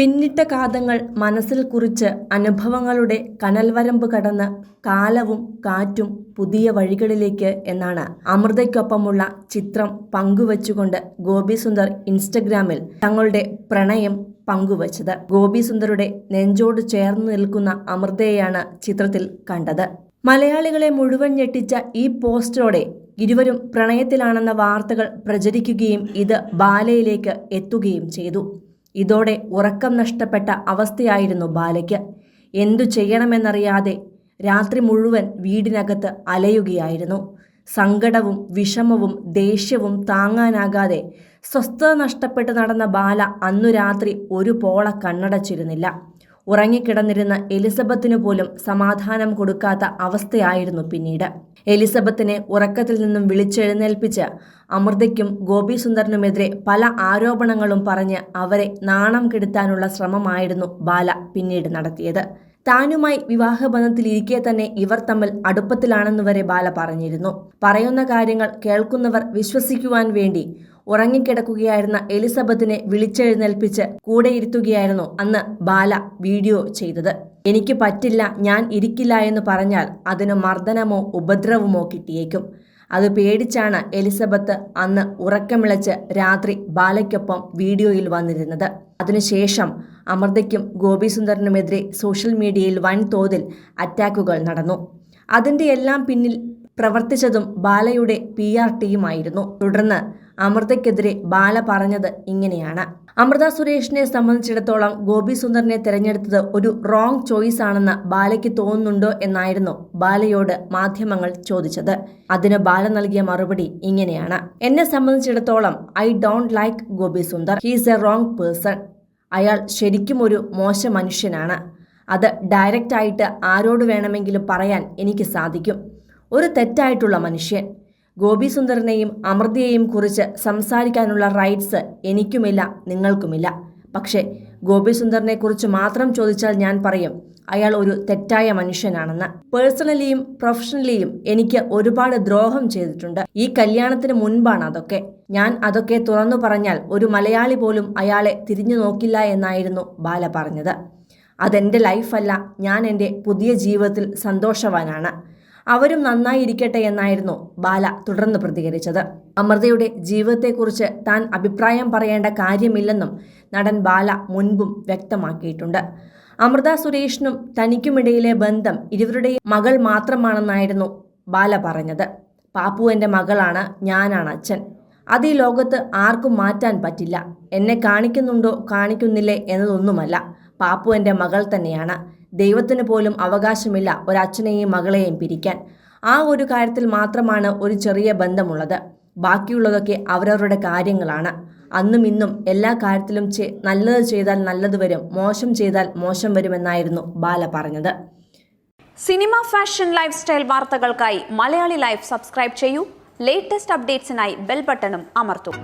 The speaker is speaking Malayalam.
പിന്നിട്ട കാതങ്ങൾ മനസ്സിൽ കുറിച്ച് അനുഭവങ്ങളുടെ കനൽവരമ്പ് കടന്ന് കാലവും കാറ്റും പുതിയ വഴികളിലേക്ക് എന്നാണ് അമൃതയ്ക്കൊപ്പമുള്ള ചിത്രം പങ്കുവച്ചുകൊണ്ട് ഗോപി സുന്ദർ ഇൻസ്റ്റഗ്രാമിൽ തങ്ങളുടെ പ്രണയം പങ്കുവച്ചത്. ഗോപി സുന്ദറുടെ നെഞ്ചോട് ചേർന്ന് നിൽക്കുന്ന അമൃതയെയാണ് ചിത്രത്തിൽ കണ്ടത്. മലയാളികളെ മുഴുവൻ ഞെട്ടിച്ച ഈ പോസ്റ്റോടെ ഇരുവരും പ്രണയത്തിലാണെന്ന വാർത്തകൾ പ്രചരിക്കുകയും ഇത് ബാലയിലേക്ക് എത്തുകയും ചെയ്തു. ഇതോടെ ഉറക്കം നഷ്ടപ്പെട്ട അവസ്ഥയായിരുന്നു ബാലയ്ക്ക്. എന്തു ചെയ്യണമെന്നറിയാതെ രാത്രി മുഴുവൻ വീടിനകത്ത് അലയുകയായിരുന്നു. സങ്കടവും വിഷമവും ദേഷ്യവും താങ്ങാനാകാതെ സ്വസ്ഥത നഷ്ടപ്പെട്ട് നടന്ന ബാല അന്നു രാത്രി ഒരു പോള കണ്ണടച്ചിരുന്നില്ല. ഉറങ്ങിക്കിടന്നിരുന്ന എലിസബത്തിനു പോലും സമാധാനം കൊടുക്കാത്ത അവസ്ഥയായിരുന്നു പിന്നീട്. എലിസബത്തിനെ ഉറക്കത്തിൽ നിന്നും വിളിച്ചെഴുന്നേൽപ്പിച്ച് അമൃതയ്ക്കും ഗോപിസുന്ദറിനുമെതിരെ പല ആരോപണങ്ങളും പറഞ്ഞ് അവരെ നാണം കെടുത്താനുള്ള ശ്രമമായിരുന്നു ബാല പിന്നീട് നടത്തിയത്. താനുമായി വിവാഹബന്ധത്തിലിരിക്കെ തന്നെ ഇവർ തമ്മിൽ അടുപ്പത്തിലാണെന്ന് വരെ ബാല പറഞ്ഞിരുന്നു. പറയുന്ന കാര്യങ്ങൾ കേൾക്കുന്നവർ വിശ്വസിക്കുവാൻ വേണ്ടി ഉറങ്ങിക്കിടക്കുകയായിരുന്ന എലിസബത്തിനെ വിളിച്ചെഴുന്നേൽപ്പിച്ച് കൂടെയിരുത്തുകയായിരുന്നു അന്ന് ബാല വീഡിയോ ചെയ്തത്. എനിക്ക് പറ്റില്ല ഞാൻ ഇരിക്കില്ല എന്ന് പറഞ്ഞാൽ അതിന് മർദ്ദനമോ ഉപദ്രവമോ കിട്ടിയേക്കും. അത് പേടിച്ചാണ് എലിസബത്ത് അന്ന് ഉറക്കമിളച്ച് രാത്രി ബാലയ്ക്കൊപ്പം വീഡിയോയിൽ വന്നിരുന്നത്. അതിനുശേഷം അമൃതയ്ക്കും ഗോപിസുന്ദറിനുമെതിരെ സോഷ്യൽ മീഡിയയിൽ വൻതോതിൽ അറ്റാക്കുകൾ നടന്നു. അതിന്റെ എല്ലാം പിന്നിൽ പ്രവർത്തിച്ചതും ബാലയുടെ പി ആർ ടീമായിരുന്നു തുടർന്ന് അമൃതയ്ക്കെതിരെ ബാല പറഞ്ഞത് ഇങ്ങനെയാണ്. അമൃത സുരേഷിനെ സംബന്ധിച്ചിടത്തോളം ഗോപി സുന്ദറിനെ തിരഞ്ഞെടുത്തത് ഒരു റോങ് ചോയ്സ് ആണെന്ന് ബാലയ്ക്ക് തോന്നുന്നുണ്ടോ എന്നായിരുന്നു ബാലയോട് മാധ്യമങ്ങൾ ചോദിച്ചത്. അതിന് ബാല നൽകിയ മറുപടി ഇങ്ങനെയാണ്. എന്നെ സംബന്ധിച്ചിടത്തോളം I don't like Gopi Sundar. He's a wrong person അയാൾ ശരിക്കും ഒരു മോശം മനുഷ്യനാണ്. അത് ഡയറക്റ്റായിട്ട് ആരോട് വേണമെങ്കിലും പറയാൻ എനിക്ക് സാധിക്കും. ഒരു തെറ്റായിട്ടുള്ള മനുഷ്യൻ. ഗോപി സുന്ദറിനെയും അമൃതയെയും കുറിച്ച് സംസാരിക്കാനുള്ള റൈറ്റ്സ് എനിക്കുമില്ല നിങ്ങൾക്കുമില്ല. പക്ഷേ ഗോപി കുറിച്ച് മാത്രം ചോദിച്ചാൽ ഞാൻ പറയും അയാൾ ഒരു തെറ്റായ മനുഷ്യനാണെന്ന്. പേഴ്സണലിയും പ്രൊഫഷണലിയും എനിക്ക് ഒരുപാട് ദ്രോഹം ചെയ്തിട്ടുണ്ട്. ഈ കല്യാണത്തിന് മുൻപാണ് അതൊക്കെ. ഞാൻ അതൊക്കെ തുറന്നു പറഞ്ഞാൽ ഒരു മലയാളി പോലും അയാളെ തിരിഞ്ഞു നോക്കില്ല എന്നായിരുന്നു ബാല പറഞ്ഞത്. അതെന്റെ ലൈഫല്ല ഞാൻ എന്റെ പുതിയ ജീവിതത്തിൽ സന്തോഷവാനാണ്. അവരും നന്നായിരിക്കട്ടെ എന്നായിരുന്നു ബാല തുടർന്ന് പ്രതികരിച്ചത്. അമൃതയുടെ ജീവിതത്തെക്കുറിച്ച് താൻ അഭിപ്രായം പറയേണ്ട കാര്യമില്ലെന്നും നടൻ ബാല മുൻപും വ്യക്തമാക്കിയിട്ടുണ്ട്. അമൃത സുരേഷിനും തനിക്കുമിടയിലെ ബന്ധം ഇരുവരുടെയും മകൾ മാത്രമാണെന്നായിരുന്നു ബാല പറഞ്ഞത്. പാപ്പു എന്റെ മകളാണ് ഞാനാണ് അച്ഛൻ. അത് ഈ ലോകത്ത് ആർക്കും മാറ്റാൻ പറ്റില്ല. എന്നെ കാണിക്കുന്നുണ്ടോ കാണിക്കുന്നില്ലേ എന്നതൊന്നുമല്ല. പാപ്പു എന്റെ മകൾ തന്നെയാണ്. ദൈവത്തിന് പോലും അവകാശമില്ല ഒരച്ഛനെയും മകളെയും പിരിക്കാൻ. ആ ഒരു കാര്യത്തിൽ മാത്രമാണ് ഒരു ചെറിയ ബന്ധമുള്ളത്. ബാക്കിയുള്ളതൊക്കെ അവരവരുടെ കാര്യങ്ങളാണ്. അന്നും ഇന്നും എല്ലാ കാര്യത്തിലും നല്ലത് ചെയ്താൽ നല്ലത് വരും മോശം ചെയ്താൽ മോശം വരുമെന്നായിരുന്നു ബാല പറഞ്ഞത്. സിനിമ ഫാഷൻ ലൈഫ് സ്റ്റൈൽ വാർത്തകൾക്കായി മലയാളി ലൈഫ് സബ്സ്ക്രൈബ് ചെയ്യൂ. ലേറ്റസ്റ്റ് അപ്ഡേറ്റ്സിനായി ബെൽ ബട്ടണും അമർത്തും.